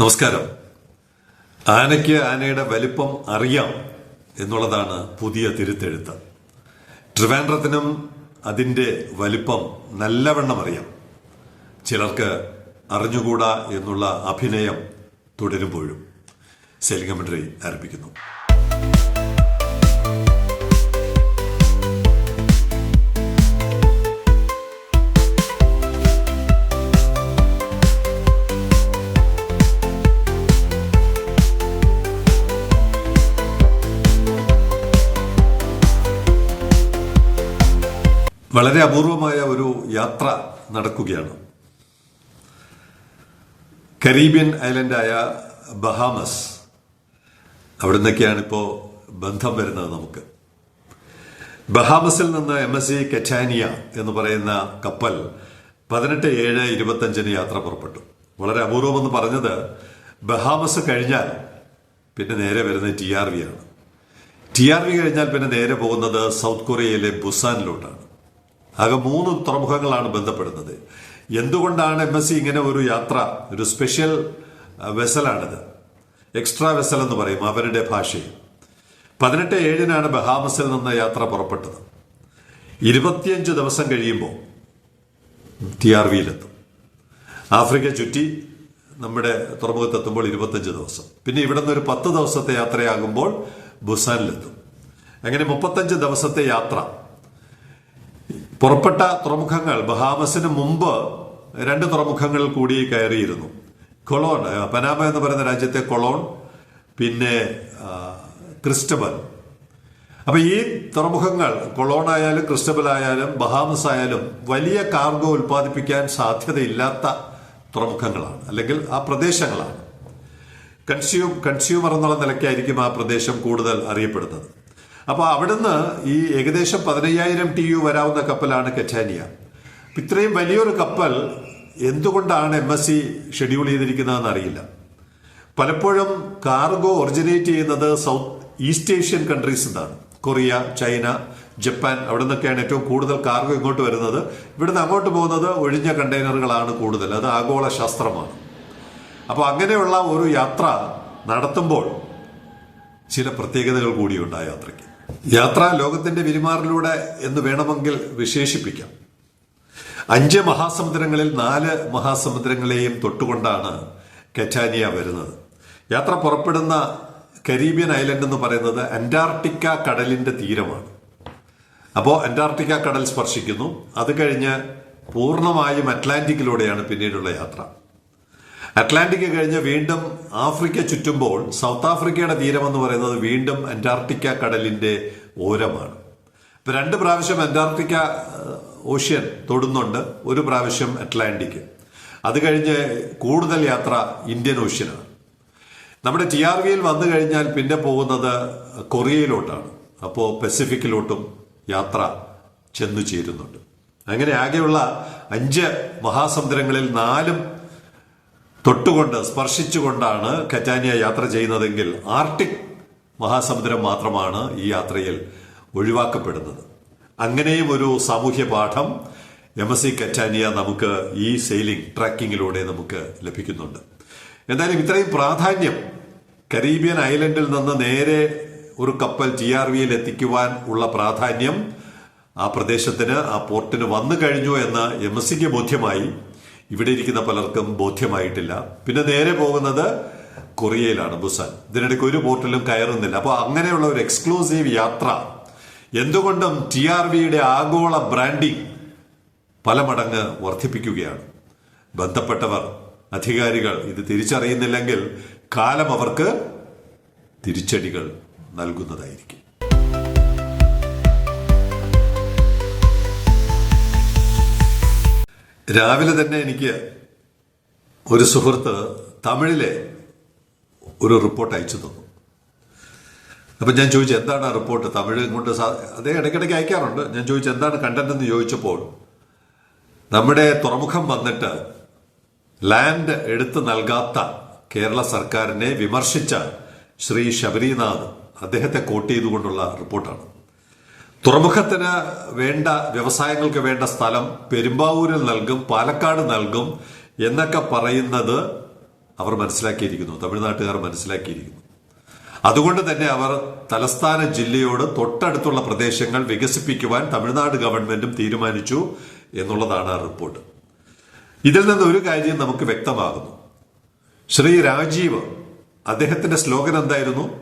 നമസ്കാരം. ആനയ്ക്ക് ആനയുടെ വലിപ്പം അറിയാം എന്നുള്ളതാണ് പുതിയ തിരുത്തെഴുത്ത്. ട്രിവാൻഡ്രത്തിനും അതിന്റെ വലിപ്പം നല്ലവണ്ണം അറിയാം. ചിലർക്ക് അറിഞ്ഞുകൂടാ എന്നുള്ള അഭിനയം തുടരുമ്പോഴും. കമന്ററി ആരംഭിക്കുന്നു. വളരെ അപൂർവമായ ഒരു യാത്ര നടക്കുകയാണ്. കരീബിയൻ ഐലൻഡായ ബഹാമസ് അവിടെ നിന്നൊക്കെയാണ് ഇപ്പോൾ ബന്ധം വരുന്നത് നമുക്ക്. ബഹാമസിൽ നിന്ന് എം എസ് സി കെറ്റാനിയ എന്ന് പറയുന്ന കപ്പൽ പതിനെട്ട് ഏഴ് ഇരുപത്തഞ്ചിന് യാത്ര പുറപ്പെട്ടു. വളരെ അപൂർവമെന്ന് പറഞ്ഞത് ബഹാമസ് കഴിഞ്ഞാൽ പിന്നെ നേരെ വരുന്നത് ടി ആർ വി ആണ്. ടി ആർ വി കഴിഞ്ഞാൽ പിന്നെ നേരെ പോകുന്നത് സൗത്ത് കൊറിയയിലെ ബുസാനിലോട്ടാണ്. ആകെ മൂന്ന് തുറമുഖങ്ങളാണ് ബന്ധപ്പെടുന്നത്. എന്തുകൊണ്ടാണ് എം എസ് സി ഇങ്ങനെ ഒരു യാത്ര ഒരു സ്പെഷ്യൽ വെസലാണിത് എക്സ്ട്രാ വെസൽ എന്ന് പറയും അവരുടെ ഭാഷയിൽ. പതിനെട്ട് ഏഴിനാണ് ബഹാമസിൽ നിന്ന് യാത്ര പുറപ്പെട്ടത്. ഇരുപത്തിയഞ്ച് ദിവസം കഴിയുമ്പോൾ ടി ആർ വിയിലെത്തും. ആഫ്രിക്ക ചുറ്റി നമ്മുടെ തുറമുഖത്തെത്തുമ്പോൾ ഇരുപത്തഞ്ച് ദിവസം. പിന്നെ ഇവിടെ നിന്ന് ഒരു പത്ത് ദിവസത്തെ യാത്രയാകുമ്പോൾ ബുസാനിലെത്തും. അങ്ങനെ മുപ്പത്തഞ്ച് ദിവസത്തെ യാത്ര പുറപ്പെട്ട തുറമുഖങ്ങൾ ബഹാമസിന് മുമ്പ് രണ്ട് തുറമുഖങ്ങളിൽ കൂടി കയറിയിരുന്നു. കൊളോൺ പനാമ എന്ന് പറയുന്ന രാജ്യത്തെ കൊളോൺ പിന്നെ ക്രിസ്റ്റബൽ. അപ്പൊ ഈ തുറമുഖങ്ങൾ കൊളോൺ ആയാലും ക്രിസ്റ്റബൽ ആയാലും ബഹാമസ് ആയാലും വലിയ കാർഗോ ഉൽപ്പാദിപ്പിക്കാൻ സാധ്യതയില്ലാത്ത തുറമുഖങ്ങളാണ് അല്ലെങ്കിൽ ആ പ്രദേശങ്ങളാണ്. കൺസ്യൂം കൺസ്യൂമർ എന്നുള്ള നിലയ്ക്കായിരിക്കും ആ പ്രദേശം കൂടുതൽ അറിയപ്പെടുന്നത്. അപ്പോൾ അവിടുന്ന് ഈ ഏകദേശം പതിനയ്യായിരം ടി യു വരാവുന്ന കപ്പലാണ് കറ്റാനിയ. ഇത്രയും വലിയൊരു കപ്പൽ എന്തുകൊണ്ടാണ് എം എസ് സി ഷെഡ്യൂൾ ചെയ്തിരിക്കുന്നതെന്ന് അറിയില്ല പലപ്പോഴും കാർഗോ ഒറിജിനേറ്റ് ചെയ്യുന്നത് സൗത്ത് ഈസ്റ്റ് ഏഷ്യൻ കൺട്രീസ് നിന്നാണ്. കൊറിയ ചൈന ജപ്പാൻ അവിടെ നിന്നൊക്കെയാണ് ഏറ്റവും കൂടുതൽ കാർഗോ ഇങ്ങോട്ട് വരുന്നത്. ഇവിടുന്ന് അങ്ങോട്ട് പോകുന്നത് ഒഴിഞ്ഞ കണ്ടെയ്നറുകളാണ് കൂടുതൽ. അത് ആഗോള ശാസ്ത്രമാണ്. അപ്പോൾ അങ്ങനെയുള്ള ഒരു യാത്ര നടത്തുമ്പോൾ ചില പ്രത്യേകതകൾ കൂടിയുണ്ട് ആ യാത്രയ്ക്ക്. യാത്ര ലോകത്തിന്റെ വിരിമാറിലൂടെ എന്ന് വേണമെങ്കിൽ വിശേഷിപ്പിക്കാം. അഞ്ച് മഹാസമുദ്രങ്ങളിൽ നാല് മഹാസമുദ്രങ്ങളെയും തൊട്ടുകൊണ്ടാണ് കെറ്റാനിയ വരുന്നത്. യാത്ര പുറപ്പെടുന്ന കരീബിയൻ ഐലൻഡ് എന്ന് പറയുന്നത് അന്റാർട്ടിക്ക കടലിന്റെ തീരമാണ്. അപ്പോൾ അന്റാർട്ടിക്ക കടൽ സ്പർശിക്കുന്നു. അത് കഴിഞ്ഞ് പൂർണമായും അറ്റ്ലാന്റിക്കിലൂടെയാണ് പിന്നീടുള്ള യാത്ര. അറ്റ്ലാന്റിക് കഴിഞ്ഞ് വീണ്ടും ആഫ്രിക്ക ചുറ്റുമ്പോൾ സൗത്ത് ആഫ്രിക്കയുടെ തീരം എന്ന് പറയുന്നത് വീണ്ടും അന്റാർട്ടിക്ക കടലിന്റെ ഓരമാണ്. ഇപ്പൊ രണ്ട് പ്രാവശ്യം അന്റാർട്ടിക്ക ഓഷ്യൻ തൊടുന്നുണ്ട്. ഒരു പ്രാവശ്യം അറ്റ്ലാന്റിക്. അത് കഴിഞ്ഞ് കൂടുതൽ യാത്ര ഇന്ത്യൻ ഓഷ്യനാണ്. നമ്മുടെ ടി ആർ വിയിൽ വന്നു കഴിഞ്ഞാൽ പിന്നെ പോകുന്നത് കൊറിയയിലോട്ടാണ്. അപ്പോൾ പസഫിക്കിലോട്ടും യാത്ര ചെന്നു ചേരുന്നുണ്ട്. അങ്ങനെ ആകെയുള്ള അഞ്ച് മഹാസമുദ്രങ്ങളിൽ നാലും തൊട്ടുകൊണ്ട് സ്പർശിച്ചുകൊണ്ടാണ് കറ്റാനിയ യാത്ര ചെയ്യുന്നതെങ്കിൽ ആർട്ടിക് മഹാസമുദ്രം മാത്രമാണ് ഈ യാത്രയിൽ ഒഴിവാക്കപ്പെടുന്നത്. അങ്ങനെയും ഒരു സാമൂഹ്യ പാഠം എം എസ് സി കറ്റാനിയ നമുക്ക് ഈ സെയിലിംഗ് ട്രാക്കിങ്ങിലൂടെ നമുക്ക് ലഭിക്കുന്നുണ്ട്. എന്തായാലും ഇത്രയും പ്രാധാന്യം കരീബിയൻ ഐലൻഡിൽ നിന്ന് നേരെ ഒരു കപ്പൽ ടി ആർ വിയിൽ എത്തിക്കുവാൻ ഉള്ള പ്രാധാന്യം ആ പ്രദേശത്തിന് ആ പോർട്ടിന് വന്നു കഴിഞ്ഞു എന്ന് എം എസ് സിക്ക് ബോധ്യമായി. ഇവിടെ ഇരിക്കുന്ന പലർക്കും ബോധ്യമായിട്ടില്ല. പിന്നെ നേരെ പോകുന്നത് കൊറിയയിലാണ് ബുസാൻ. ഇതിനിടയ്ക്ക് ഒരു പോർട്ടലും കയറുന്നില്ല. അപ്പോൾ അങ്ങനെയുള്ള ഒരു എക്സ്ക്ലൂസീവ് യാത്ര എന്തുകൊണ്ടും ടി ആർ വിയുടെ ആഗോള ബ്രാൻഡിംഗ് പല മടങ്ങ് വർദ്ധിപ്പിക്കുകയാണ്. ബന്ധപ്പെട്ടവർ അധികാരികൾ ഇത് തിരിച്ചറിയുന്നില്ലെങ്കിൽ കാലം അവർക്ക് തിരിച്ചടികൾ നൽകുന്നതായിരിക്കും. രാവിലെ തന്നെ എനിക്ക് ഒരു സുഹൃത്ത് തമിഴിലെ ഒരു റിപ്പോർട്ട് അയച്ചു തന്നു. അപ്പം ഞാൻ ചോദിച്ചു എന്താണ് ആ റിപ്പോർട്ട്? തമിഴ് കൊണ്ട് അതേ ഇടയ്ക്കിടയ്ക്ക് അയക്കാറുണ്ട്. ഞാൻ ചോദിച്ചു എന്താണ് കണ്ടന്റ് എന്ന് ചോദിച്ചപ്പോൾ നമ്മുടെ തുറമുഖം വന്നിട്ട് ലാൻഡ് എടുത്തു നൽകാത്ത കേരള സർക്കാരിനെ വിമർശിച്ച ശ്രീ ശബരിനാഥ് അദ്ദേഹത്തെ കോട്ട് ചെയ്തുകൊണ്ടുള്ള റിപ്പോർട്ടാണ്. തുറമുഖത്തിന് വേണ്ട വ്യവസായങ്ങൾക്ക് വേണ്ട സ്ഥലം പെരുമ്പാവൂരിൽ നൽകും പാലക്കാട് നൽകും എന്നൊക്കെ പറയുന്നത് അവർ മനസ്സിലാക്കിയിരിക്കുന്നു. തമിഴ്നാട്ടുകാർ മനസ്സിലാക്കിയിരിക്കുന്നു. അതുകൊണ്ട് തന്നെ അവർ തലസ്ഥാന ജില്ലയോട് തൊട്ടടുത്തുള്ള പ്രദേശങ്ങൾ വികസിപ്പിക്കുവാൻ തമിഴ്നാട് ഗവൺമെന്റും തീരുമാനിച്ചു എന്നുള്ളതാണ് റിപ്പോർട്ട്. ഇതിൽ നിന്ന് ഒരു കാര്യം നമുക്ക് വ്യക്തമാകുന്നു. ശ്രീ രാജീവ് അദ്ദേഹത്തിന്റെ സ്ലോഗൻ എന്തായിരുന്നു?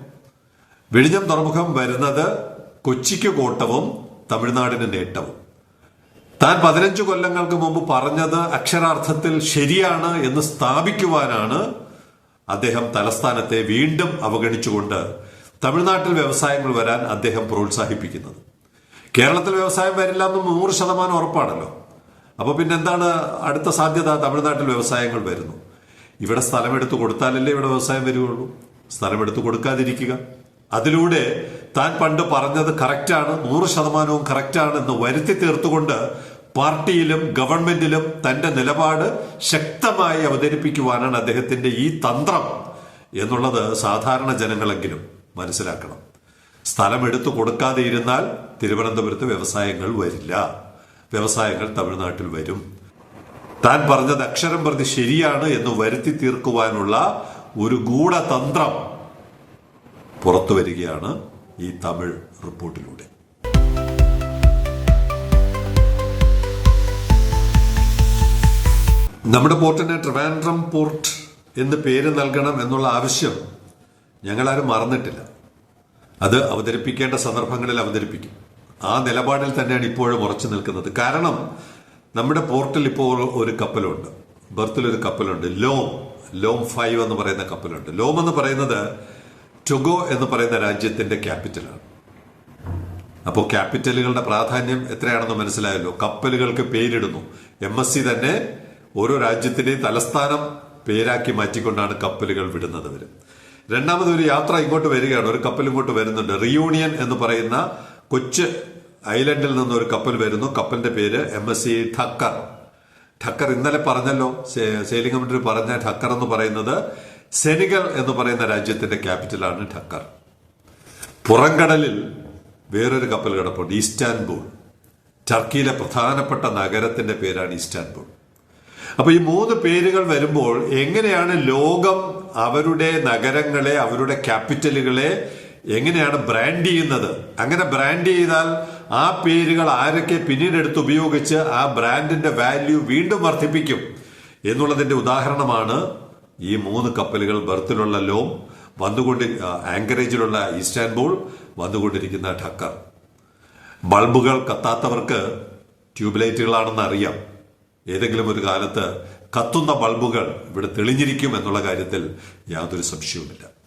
വിഴിഞ്ഞം തുറമുഖം വരുന്നത് കൊച്ചിക്ക് കോട്ടവും തമിഴ്നാടിന് നേട്ടവും. താൻ പതിനഞ്ചു കൊല്ലങ്ങൾക്ക് മുമ്പ് പറഞ്ഞത് അക്ഷരാർത്ഥത്തിൽ ശരിയാണ് എന്ന് സ്ഥാപിക്കുവാനാണ് അദ്ദേഹം തലസ്ഥാനത്തെ വീണ്ടും അവഗണിച്ചുകൊണ്ട് തമിഴ്നാട്ടിൽ വ്യവസായങ്ങൾ വരാൻ അദ്ദേഹം പ്രോത്സാഹിപ്പിക്കുന്നത്. കേരളത്തിൽ വ്യവസായം വരില്ല എന്ന് നൂറ് ശതമാനം ഉറപ്പാണല്ലോ. അപ്പൊ പിന്നെന്താണ് അടുത്ത സാധ്യത? തമിഴ്നാട്ടിൽ വ്യവസായങ്ങൾ വരുന്നു. ഇവിടെ സ്ഥലമെടുത്ത് കൊടുത്താലല്ലേ ഇവിടെ വ്യവസായം വരികയുള്ളൂ. സ്ഥലമെടുത്ത് കൊടുക്കാതിരിക്കുക. അതിലൂടെ താൻ പണ്ട് പറഞ്ഞത് കറക്റ്റാണ് നൂറ് ശതമാനവും കറക്റ്റാണ് എന്ന് വരുത്തി തീർത്തുകൊണ്ട് പാർട്ടിയിലും ഗവൺമെന്റിലും തന്റെ നിലപാട് ശക്തമായി അവതരിപ്പിക്കുവാനാണ് അദ്ദേഹത്തിന്റെ ഈ തന്ത്രം എന്നുള്ളത് സാധാരണ ജനങ്ങളെങ്കിലും മനസ്സിലാക്കണം. സ്ഥലം എടുത്തു കൊടുക്കാതെ ഇരുന്നാൽ തിരുവനന്തപുരത്ത് വ്യവസായങ്ങൾ വരില്ല. വ്യവസായങ്ങൾ തമിഴ്നാട്ടിൽ വരും. താൻ പറഞ്ഞത് അക്ഷരം പ്രതി ശരിയാണ് എന്ന് വരുത്തി തീർക്കുവാനുള്ള ഒരു ഗൂഢതന്ത്രം പുറത്തു വരികയാണ്. ഈ തമിഴ് റിപ്പോർട്ടിലൂടെ. നമ്മുടെ പോർട്ടിന് ട്രിവാൻഡ്രം പോർട്ട് എന്ന് പേര് നൽകണം എന്നുള്ള ആവശ്യം ഞങ്ങളാരും മറന്നിട്ടില്ല. അത് അവതരിപ്പിക്കേണ്ട സന്ദർഭങ്ങളിൽ അവതരിപ്പിക്കും. ആ നിലപാടിൽ തന്നെയാണ് ഇപ്പോഴും ഉറച്ചു നിൽക്കുന്നത്. കാരണം നമ്മുടെ പോർട്ടിൽ ഇപ്പോൾ ഒരു കപ്പലുണ്ട്. ബർത്തിൽ ഒരു കപ്പലുണ്ട്. ലോം ലോം ഫൈവ് എന്ന് പറയുന്ന കപ്പലുണ്ട്. ലോം എന്ന് പറയുന്നത് ടൊഗോ എന്ന് പറയുന്ന രാജ്യത്തിന്റെ ക്യാപിറ്റലാണ്. അപ്പോൾ ക്യാപിറ്റലുകളുടെ പ്രാധാന്യം എത്രയാണെന്ന് മനസ്സിലായല്ലോ? കപ്പലുകൾക്ക് പേരിടുന്നു. എം എസ് സി തന്നെ ഓരോ രാജ്യത്തിന്റെയും തലസ്ഥാനം പേരാക്കി മാറ്റിക്കൊണ്ടാണ് കപ്പലുകൾ വിടുന്നത് അവർ രണ്ടാമത് ഒരു യാത്ര ഇങ്ങോട്ട് വരികയാണ്. ഒരു കപ്പൽ ഇങ്ങോട്ട് വരുന്നുണ്ട്. റിയൂണിയൻ എന്ന് പറയുന്ന കൊച്ച് ഐലൻഡിൽ നിന്ന് ഒരു കപ്പൽ വരുന്നു. കപ്പലിന്റെ പേര് എം എസ് സി ഠക്കർ. ഠക്കർ ഇന്നലെ പറഞ്ഞല്ലോ സെയിലിംഗ് കമ്മിറ്റി പറഞ്ഞ ഠക്കർ എന്ന് പറയുന്നത് സെനിഗൽ എന്ന് പറയുന്ന രാജ്യത്തിന്റെ ക്യാപിറ്റലാണ് ഠക്കർ. പുറംകടലിൽ വേറൊരു കപ്പൽ കിടപ്പുണ്ട് ഈസ്റ്റാൻബുൾ ടർക്കിയിലെ പ്രധാനപ്പെട്ട നഗരത്തിന്റെ പേരാണ് ഈസ്റ്റാൻബുൾ അപ്പൊ ഈ മൂന്ന് പേരുകൾ വരുമ്പോൾ എങ്ങനെയാണ് ലോകം അവരുടെ നഗരങ്ങളെ അവരുടെ ക്യാപിറ്റലുകളെ എങ്ങനെയാണ് ബ്രാൻഡ് ചെയ്യുന്നത്? അങ്ങനെ ബ്രാൻഡ് ചെയ്താൽ ആ പേരുകൾ ആരൊക്കെ പിന്നീട് എടുത്ത് ഉപയോഗിച്ച് ആ ബ്രാൻഡിന്റെ വാല്യൂ വീണ്ടും വർദ്ധിപ്പിക്കും എന്നുള്ളതിന്റെ ഉദാഹരണമാണ് ഈ മൂന്ന് കപ്പലുകൾ ബർത്തിലുള്ള ലോം വന്നുകൊണ്ട് ആങ്കറേജിലുള്ള ഈസ്റ്റാൻബുൾ വന്നുകൊണ്ടിരിക്കുന്ന ഠക്കർ. ബൾബുകൾ കത്താത്തവർക്ക് ട്യൂബ് ലൈറ്റുകളാണെന്ന് അറിയാം. ഏതെങ്കിലും ഒരു കാലത്ത് കത്തുന്ന ബൾബുകൾ ഇവിടെ തെളിഞ്ഞിരിക്കും എന്നുള്ള കാര്യത്തിൽ യാതൊരു സംശയവുമില്ല.